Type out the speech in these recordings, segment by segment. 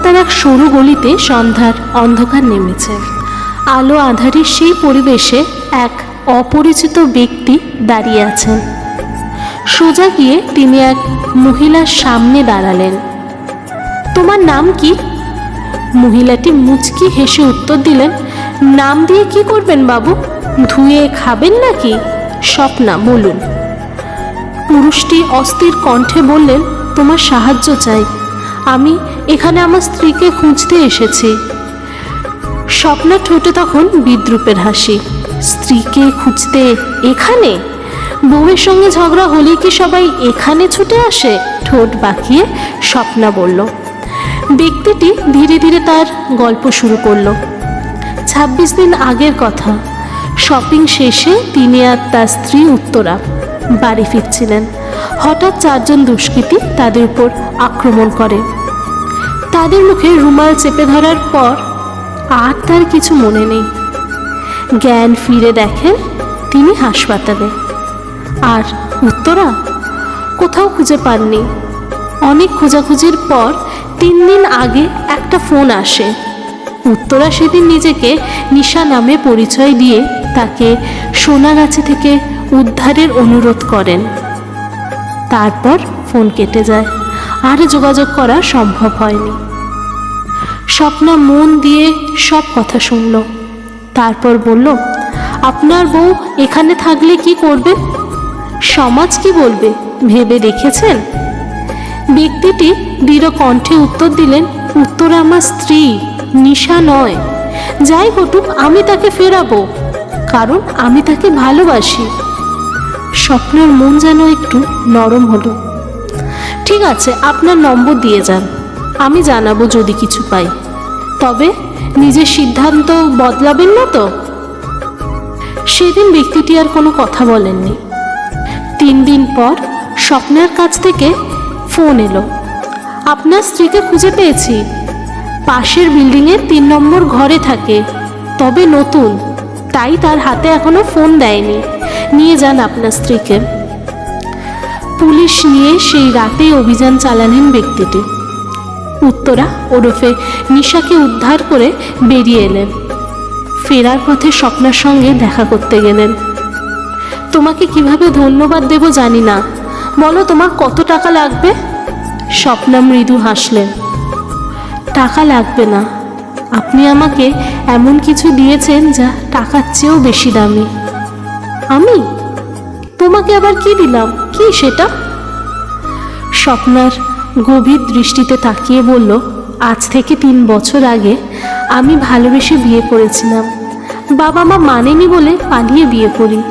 কলকাতার এক সরু গলিতে সন্ধ্যার অন্ধকার নেমেছে। আলো আধারের সেই পরিবেশে এক অপরিচিত ব্যক্তি দাঁড়িয়ে আছেন। সোজা গিয়ে তিনি এক মহিলার সামনে দাঁড়ালেন। তোমার নাম কি? মহিলাটি মুচকি হেসে উত্তর দিলেন, নাম দিয়ে কি করবেন বাবু? ধুয়ে খাবেন নাকি? স্বপ্না, বলুন। পুরুষটি অস্থির কণ্ঠে বললেন, তোমার সাহায্য চাই। আমি এখানে আমার স্ত্রীকে খুঁজতে এসেছি। স্বপ্না ঠোঁটে তখন বিদ্রুপের হাসি। স্ত্রীকে খুঁজতে এখানে? বউয়ের সঙ্গে ঝগড়া হলেই কি সবাই এখানে ছুটে আসে? ঠোঁট বাঁকিয়ে স্বপ্না বলল। ব্যক্তিটি ধীরে ধীরে তার গল্প শুরু করল। ছাব্বিশ দিন আগের কথা। শপিং শেষে তিনি আর তার স্ত্রী উত্তরা বাড়ি ফিরছিলেন। হঠাৎ চারজন দুষ্কৃতী তাদের উপর আক্রমণ করে। তাদের মুখে রুমাল চেপে ধরার পর আর তার কিছু মনে নেই। জ্ঞান ফিরে দেখেন তিনি হাসপাতালে। আর উত্তরা? কোথাও খুঁজে পাননি। অনেক খোঁজাখুঁজির পর তিন দিন আগে একটা ফোন আসে। উত্তরা সেদিন নিজেকে নিশা নামে পরিচয় দিয়ে তাকে সোনাগাছি থেকে উদ্ধারের অনুরোধ করেন। তারপর ফোন কেটে যায়। আর যোগাযোগ করা সম্ভব হয়নি। স্বপ্না মন দিয়ে সব কথা শুনল। তারপর বলল, আপনার বউ এখানে থাকলে কি করবে? সমাজ কি বলবে? ভেবে দেখেছেন? ব্যক্তিটি দৃঢ় কণ্ঠে উত্তর দিলেন, উত্তর আমার স্ত্রী, নিশা নয়। যাই ঘটুক, আমি তাকে ফেরাবো। কারণ আমি তাকে ভালোবাসি। স্বপ্নের মন যেন একটু নরম হলো। ঠিক আছে, আপনার নম্বর দিয়ে যান। আমি জানাব যদি কিছু পাই। তবে নিজের সিদ্ধান্ত বদলাবেন না তো? সেদিন ব্যক্তিটি আর কোনো কথা বলেননি। তিন দিন পর স্বপ্নের কাছ থেকে ফোন এলো। আপনার স্ত্রীকে খুঁজে পেয়েছি। পাশের বিল্ডিংয়ে তিন নম্বর ঘরে থাকে, তবে নতুন, তাই তার হাতে এখনও ফোন দেয়নি। নিয়ে যান আপনার স্ত্রীকে। পুলিশ নিয়ে সেই রাতেই অভিযান চালালেন ব্যক্তিটি। উত্তরা ওরফে নিশাকে উদ্ধার করে বেরিয়ে এলেন। ফেরার পথে স্বপ্নার সঙ্গে দেখা করতে গেলেন। তোমাকে কীভাবে ধন্যবাদ দেব জানি না। বলো তোমার কত টাকা লাগবে? স্বপ্না মৃদু হাসলেন। টাকা লাগবে না। আপনি আমাকে এমন কিছু দিয়েছেন যা টাকার চেয়েও বেশি দামি। আমি? তোমাকে আবার কি দিলাম? কি সেটা? স্বপ্নার গভীর দৃষ্টিতে তাকিয়ে বলল, আজ থেকে তিন বছর আগে আমি ভালোবেসে বিয়ে করেছিলাম। বাবা মা মানেনি বলে পালিয়ে বিয়ে করি।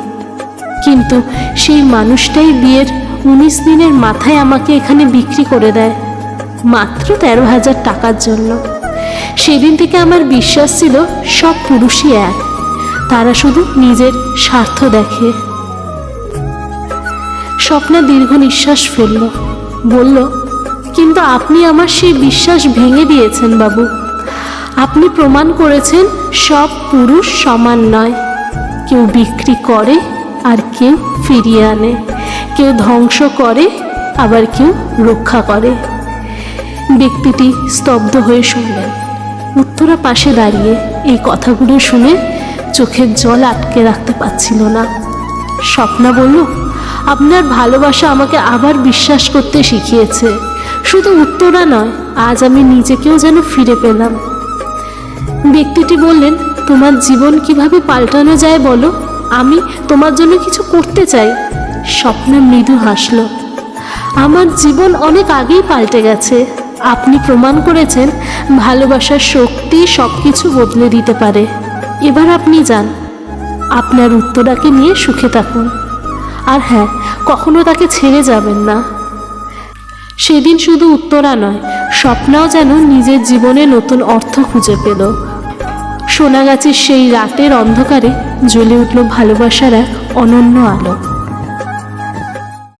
কিন্তু সেই মানুষটাই বিয়ের উনিশ দিনের মাথায় আমাকে এখানে বিক্রি করে দেয়, মাত্র তেরো হাজার টাকার জন্য। সেদিন থেকে আমার বিশ্বাস ছিল সব পুরুষই এক। তারা শুধু নিজের স্বার্থ দেখে। স্বপ্না দীর্ঘ নিঃশ্বাস ফেলল। বলল, কিন্তু আপনি আমার সেই বিশ্বাস ভেঙে দিয়েছেন, বাবু। আপনি প্রমাণ করেছেন সব পুরুষ সমান নয়। কেউ বিক্রি করে আর কেউ ফিরিয়ে আনে। কেউ ধ্বংস করে, আবার কেউ রক্ষা করে। ব্যক্তিটি স্তব্ধ হয়ে শুনলেন। উত্তরা পাশে দাঁড়িয়ে এই কথাগুলো শুনে চোখের জল আটকে রাখতে পারছিল না। স্বপ্না বলল, আপনার ভালোবাসা আমাকে আবার বিশ্বাস করতে শিখিয়েছে। শুধু উত্তরা নয়, আজ আমি নিজেকেও যেন ফিরে পেলাম। ব্যক্তিটি বললেন, তোমার জীবন কীভাবে পাল্টানো যায় বলো? আমি তোমার জন্য কিছু করতে চাই। স্বপ্না মৃদু হাসল, আমার জীবন অনেক আগেই পাল্টে গেছে। আপনি প্রমাণ করেছেন, ভালোবাসার শক্তি সব কিছু বদলে দিতে পারে। এবার আপনি যান। আপনার উত্তরাকে নিয়ে সুখে থাকুন। আর হ্যাঁ কখনো তাকে ছেড়ে যাবেন না। সেদিন শুধু উত্তরা নয়, স্বপ্নাও যেন নিজের জীবনে নতুন অর্থ খুঁজে পেল। সোনাগাছির সেই রাতের অন্ধকারে জ্বলে উঠল ভালোবাসার এক অনন্য আলো।